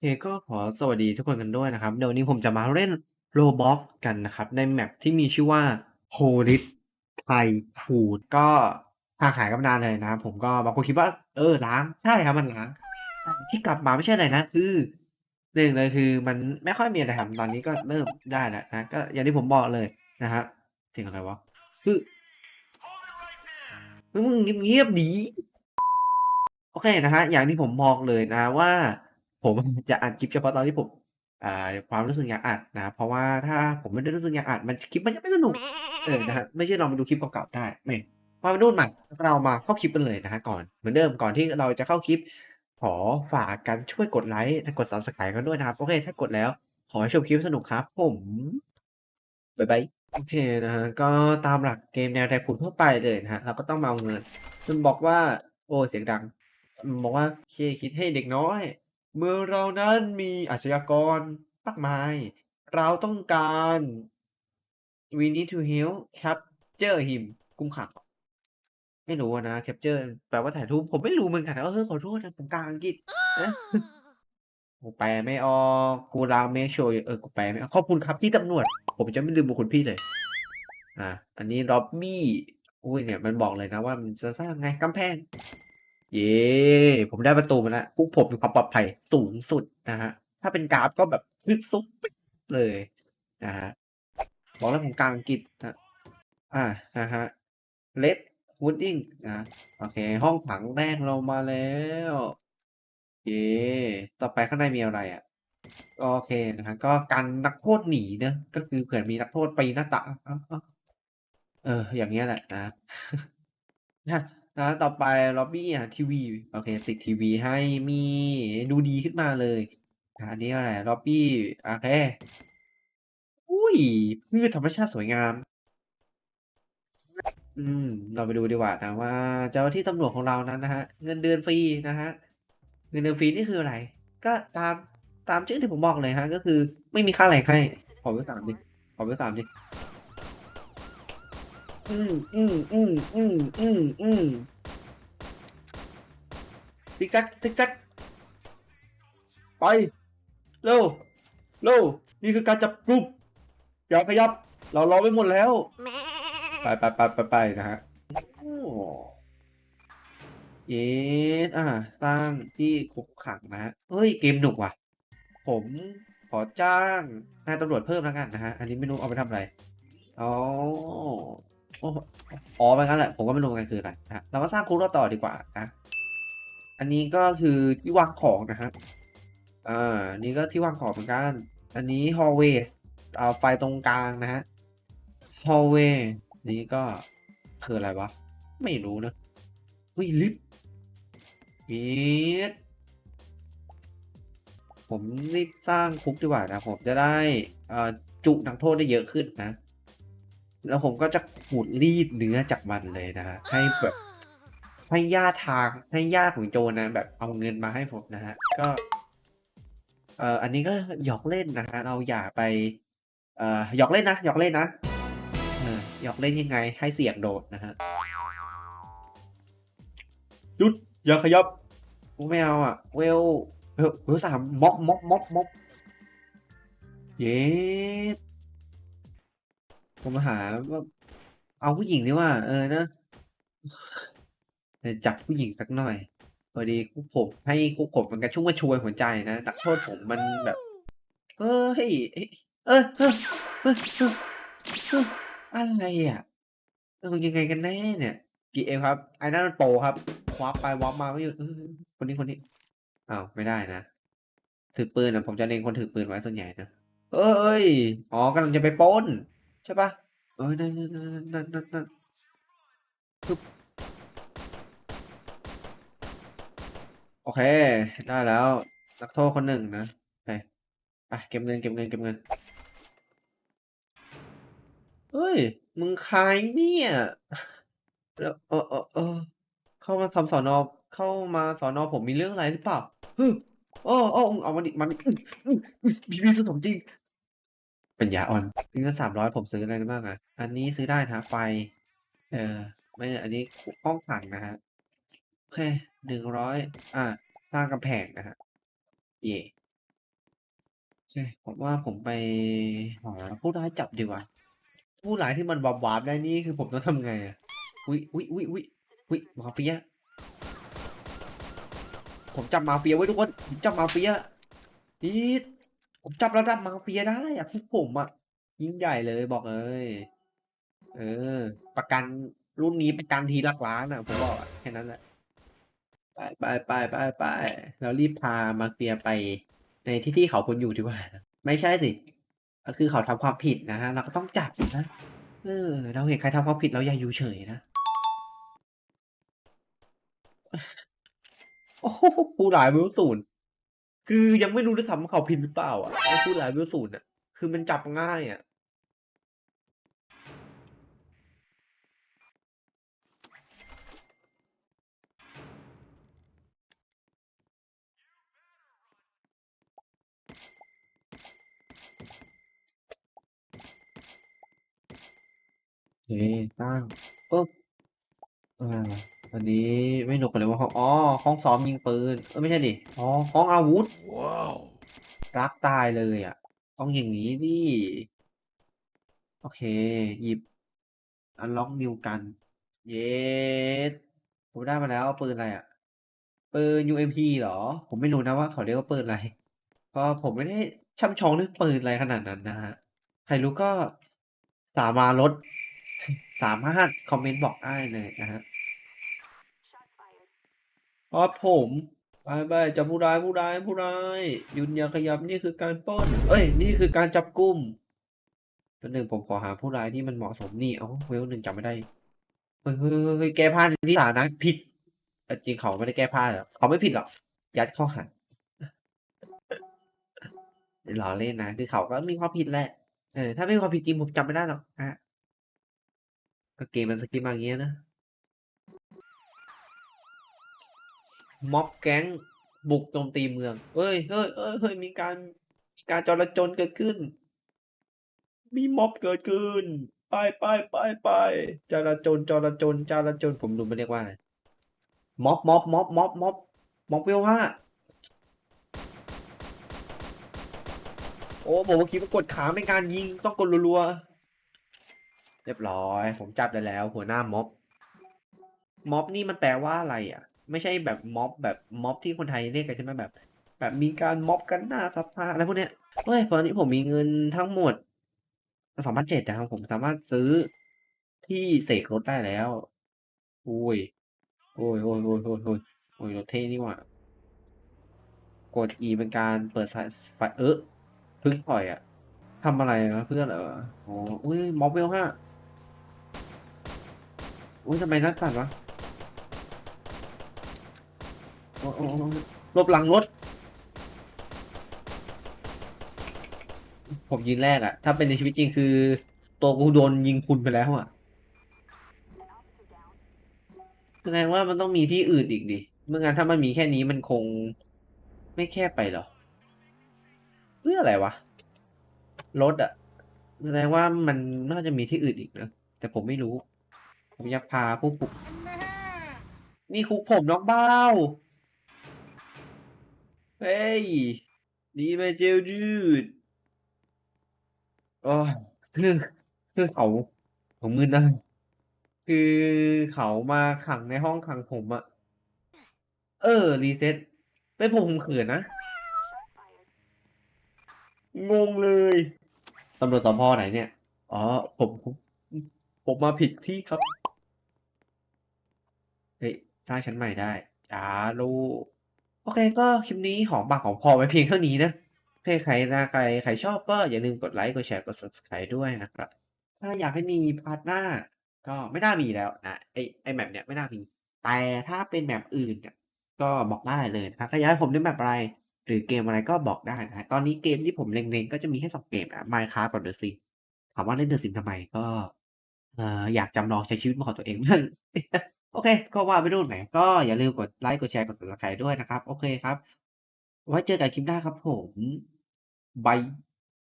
เค ก็ขอสวัสดีทุกคนกันด้วยนะครับ เดี๋ยววันนี้ผมจะมาเล่น Roblox กันนะครับ ในแมปที่มีชื่อว่า Holit Tycoon ก็ห่างหายกันมานานเลยนะครับผมก็บางคนคิดว่า เออล้างใช่ครับมันล้างแต่ที่กลับมาไม่ใช่อะไรนะ คือหนึ่งเลยคือมันไม่ค่อยมีอะไรทำตอนนี้ก็เริ่มได้แล้วนะ ก็อย่างที่ผมบอกเลยนะฮะเสียงอะไรวะคือมึงเงียบๆดี โอเคนะฮะอย่างที่ผมบอกเลยนะว่า ผมจะอัดคลิปเฉพาะตอนที่ผม อ่า ความรู้สึกอยากอัดนะครับเพราะว่าถ้าผมไม่ได้รู้สึกอยากอัดมันคลิปมันจะไม่สนุก เออนะครับไม่ใช่ลองไปดูคลิปเก่าๆได้ไม่มานู่นมาเรามาเข้าคลิปกันเลยนะครับก่อนเหมือนเดิมก่อนที่เราจะเข้าคลิป ขอฝากกันช่วยกดไลก์และกด Subscribe กันด้วยนะครับ โอเค ถ้ากดแล้ว ขอให้ชมคลิปสนุกครับ ผมบ๊ายบายโอเคนะฮะก็ตามหลักเกมแนว Tycoon ทั่วไปเลยนะฮะเราก็ต้องมาเอาเงินมันบอกว่า โอ้เสียงดัง บอกว่าเคคิดให้เด็กน้อย เมืองเรานั้นมีอาชญากรมากมาย เราต้องการ we need to help capture him กุมขัง ไม่รู้อะนะ capture แปลว่าถ่ายรูปผมไม่รู้เหมือนกันนะเออขอโทษนะผมกลางอังกฤษนะกูแปลไม่ออกกูราเมโชยเออกูแปลไม่ออกขอบคุณครับพี่ตำรวจ ผมจะไม่ลืมบุญคุณพี่เลย อ่าอันนี้ Lobby อุ๊ยเนี่ยมันบอกเลยนะว่ามันจะสร้างไงกำแพง เย้ผมได้ประตูมาแล้วพวกผมมีความปลอดภัยสูงสุดนะฮะ ถ้าเป็นกราฟก็แบบฮึดซุบปิ๊บเลยนะฮะบอกแล้วผมกลางอังกฤษนะอ่านะฮะ Red Pudding นะโอเค ห้องขังแรกเรามาแล้วเย้ต่อไปข้างในมีอะไรอะโอเคนะครับก็กันนักโทษหนีนะก็คือเผื่อมีนักโทษไปหน้าตาเออ อย่างเงี้ยแหละนะ นะต่อไปล็อบบี้อะทีวีโอเคติดทีวีให้มีดูดีขึ้นมาเลยอันนี้อะไรล็อบบี้โอเคอุ้ยพืชธรรมชาติสวยงาม อืม เราไปดูดีกว่านะว่า เจ้าที่ตำรวจของเรานั้นนะฮะ เงินเดือนฟรีนะฮะ เงินเดือนฟรีนี่คืออะไร ก็ตามตามชื่อที่ผมบอกเลยฮะ ก็คือไม่มีค่าแรงให้ขอไว้สามดิขอไว้สามดิอืมอืมอืมอืมอืมอืม ซิกแซกซิกแซกไปเร็วเร็วนี่คือการจับกลุ่มอย่าขยับ เรารอไว้หมดแล้ว ไปไปไปไปไปนะฮะโอ้เยสอ่าสร้างที่คุกขังนะฮะเฮ้ย เกมหนุกว่ะ ผมขอจ้างนายตำรวจเพิ่มแล้วกันนะฮะ อันนี้ไม่รู้เอาไปทำอะไร อ๋อโอ้อ๋อไปงั้นแหละ ผมก็ไม่รู้กันคืออะไรนะฮะเราก็สร้างคุกเราต่อดีกว่านะ อันนี้ก็คือที่วางของนะฮะ อ่านี่ก็ที่วางของเหมือนกัน อันนี้ hallway เอาไฟตรงกลางนะฮะ hallway นี้ก็คืออะไรวะ ไม่รู้นะอุ้ยลิฟต์มีดผมรีบสร้างคุกดีกว่านะ ผมจะได้จุนักโทษได้เยอะขึ้นนะ แล้วผมก็จะขูดรีดเนื้อจากมันเลยนะฮะให้แบบ ให้ญาติทางให้ญาติของโจรนะ แบบเอาเงินมาให้ผมนะฮะ ก็เอ่ออันนี้ก็หยอกเล่นนะฮะเราอย่าไป เอ่อหยอกเล่นนะหยอกเล่นนะเออหยอกเล่นยังไง ให้เสี่ยงโดดนะฮะหยุดอย่าขยับกูไม่เอาอะเวลเวลเวล3ม็อบม็อบม็อบม็อบเย็ดผมหาว่าเอาผู้หญิงดีกว่า เออนะเออ จับผู้หญิงสักหน่อยพอดีคุกผมให้คุกผมมันกระชุ่มกระชวยหัวใจนะนักโทษผมมันแบบเฮ้ยเอ๊ะเออเออเออเออเอออะไรอะเออยังไงกันแน่เนี่ยกีเอครับไอ้นั่นมันโปครับวาร์ปไปวาร์ปมาไม่หยุดคนนี้คนนี้อ้าวไม่ได้นะถือปืนอะผมจะเล็งคนถือปืนไว้ส่วนใหญ่นะเฮ้ยอ๋อกำลังจะไปปล้นใช่เปล่า?เออนั่นๆๆนั่นๆๆปึ๊บ โอเค ได้แล้วนักโทษคนหนึ่งนะไปไปเก็บเงินเก็บเงินเก็บเงินเฮ้ย มึงใครเนี่ยแล้วเออๆเออเข้ามาทำสนอ.เข้ามาสนอ.ผมมีเรื่องอะไรหรือเปล่า?ฮึอ้โอๆเอามาดิมาดิอืออืออือพี่ๆซื้อของจริงปัญญาอ่อนซื้อมา300ผมซื้ออะไรได้บ้างอะ อันนี้ซื้อได้นะครับไฟ เออ ไม่ อันนี้ห้องขังนะครับโอเค100อาสร้างกำแพงนะครับเย่ใช่ผมว่าผมไปหาผู้ร้ายจับดีกว่า ผู้ร้ายที่มันวาร์ปๆได้นี่คือผมต้องทำไงอะ?อุ๊ยอุ๊ยอุ๊ยอุ๊ยอุ๊ยมาเฟีย ผมจับมาเฟียไว้ทุกคนผมจับมาเฟียฮีทผมจับระดับมาเฟียได้อะพวกผมอะยิ่งใหญ่เลยบอกเลย เออ ประกันรุ่นนี้ประกันทีหลักล้านอะผมบอกอะแค่นั้นแหละ ไปๆๆๆๆเรารีบพามาเฟียไปในที่ที่เขาควรอยู่ดีกว่า ไม่ใช่สิก็คือเขาทำความผิดนะฮะเราก็ต้องจับนะเออเราเห็นใครทำความผิดเราอย่าอยู่เฉยนะโอ้โฮผู้ร้าย level 0คือยังไม่รู้ด้วยซ้ำว่าเขาพิมพ์หรือเปล่าอะไอ้ผู้ร้าย level 0อะคือมันจับง่ายอะ เคตั้งปึ๊บอาอันนี้ไม่รู้เขาเรียกว่าห้องอ๋อห้องซ้อมยิงปืนเอ๊ยไม่ใช่สิอ๋อห้องอาวุธว้าว!รักตายเลยอะต้องอย่างงี้สิโอเค หยิบ unlock new gun เย็ดผมได้มาแล้วปืนอะไรอะปืน UMP เหรอ?ผมไม่รู้นะว่าเขาเรียกว่าปืนอะไรเพราะผมไม่ได้ช่ำชองเรื่องปืนอะไรขนาดนั้นนะครับใครรู้ก็สามารถลด สามารถคอมเมนต์บอกได้เลยนะครับครับผมไปๆจับผู้ร้ายผู้ร้ายผู้ร้ายหยุดอย่าขยับนี่คือการป้น เอ๊ยนี่คือการจับกุมแป๊บหนึ่งผมขอหาผู้ร้ายที่มันเหมาะสมนี่เอ๋อ level 1จำไม่ได้เฮ้ยๆๆๆแก้ผ้าในที่สาธารณะผิดจริงเขาไม่ได้แก้ผ้าหรอกเขาไม่ผิดหรอกยัดข้อหาล้อเล่นนะคือเขาก็มีความผิดแหละเออถ้าไม่มีความผิดจริงผมจำไม่ได้หรอกครับ ก็เกมมันสกิปมาอย่างงี้อะนะม็อบแก๊งบุกโจมตีเมือง เฮ้ย เฮ้ยๆๆมีการ มีการจลาจลเกิดขึ้น มีม็อบเกิดขึ้น ไปๆๆๆจลาจลจลาจลจลาจลผมลืมมันเรียกว่าอะไรม็อบม็อบม็อบม็อบม็อบม็อบ level 5โอ้ผมเมื่อกี้มันกดค้างในการยิงต้องกดรัวๆ เรียบร้อย ผมจับได้แล้ว หัวหน้าม็อบ ม็อบนี่มันแปลว่าอะไรอะ?ไม่ใช่แบบม็อบแบบม็อบที่คนไทยเรียกกันใช่ไหม?แบบ แบบมีการม็อบกันหน้าสภาอะไรพวกเนี้ยเฮ้ยตอนนี้ผมมีเงินทั้งหมด2,700นะครับผมสามารถซื้อที่เสกรถได้แล้วโอ้ยโอ้ยๆๆๆๆโอ้ยรถเท่นี่หว่ากด E เป็นการเปิดสายไฟเอ๊ะเพิ่งปล่อยอะทำอะไรนะเพื่ออะไรวะ?อ๋ออุ๊ยม็อบ level 5 อุ๊ยทำไมนัดสั่นวะ?โอ้ๆๆหลบหลังรถ ผมยิงแรกอะถ้าเป็นในชีวิตจริงคือ ตัวกูโดนยิงพรุนไปแล้วอะแสดงว่ามันต้องมีที่อื่นอีกสิไม่งั้นถ้ามันมีแค่นี้มันคงไม่แคบไปหรอ?เพื่ออะไรวะ?รถอะแสดงว่ามันน่าจะมีที่อื่นอีกนะ แต่ผมไม่รู้ ผมอยากพาพวกผมนี่คุกผมน้องเบ้า เฮ้ย นีไป jail dude โอ๊ยคือคือเขาผมมึนนะคือเขามาขังในห้องขังผมอะเออ reset เป็นผมผมเขินนะ งงเลยตำรวจสพ.ไหนเนี่ย?อ๋อ ผมผม ผมมาผิดที่ครับ เฮ้ยสร้างชั้นใหม่ได้จ้าลูกโอเคก็คลิปนี้หอมปากหอมคอไว้เพียงเท่านี้นะถ้าใครนะใครใครชอบก็อย่าลืมกดไลก์กดแชร์กด Subscribe ด้วยนะครับ ถ้าอยากให้มีพาร์ตหน้า ก็ไม่น่ามีแล้วนะไอไอ้ map เนี่ยไม่น่ามี แต่ถ้าเป็น map อื่นเนี่ยก็บอกได้เลยนะครับถ้าอยากให้ผมเล่น map อะไร หรือเกมอะไรก็บอกได้นะตอนนี้เกมที่ผมเล็งๆ ก็จะมีแค่2เกมนะ Minecraft กับ The Sims ถามว่าเล่น The Sims ทำไม?ก็เอ่ออยากจำลองใช้ชีวิตของตัวเองบ้าง โอเค ก็ว่าไปนู่นแหมก็อย่าลืมกดไลค์กดแชร์กด Subscribe ด้วยนะครับ โอเคครับ ไว้เจอกันคลิปหน้าครับผมบาย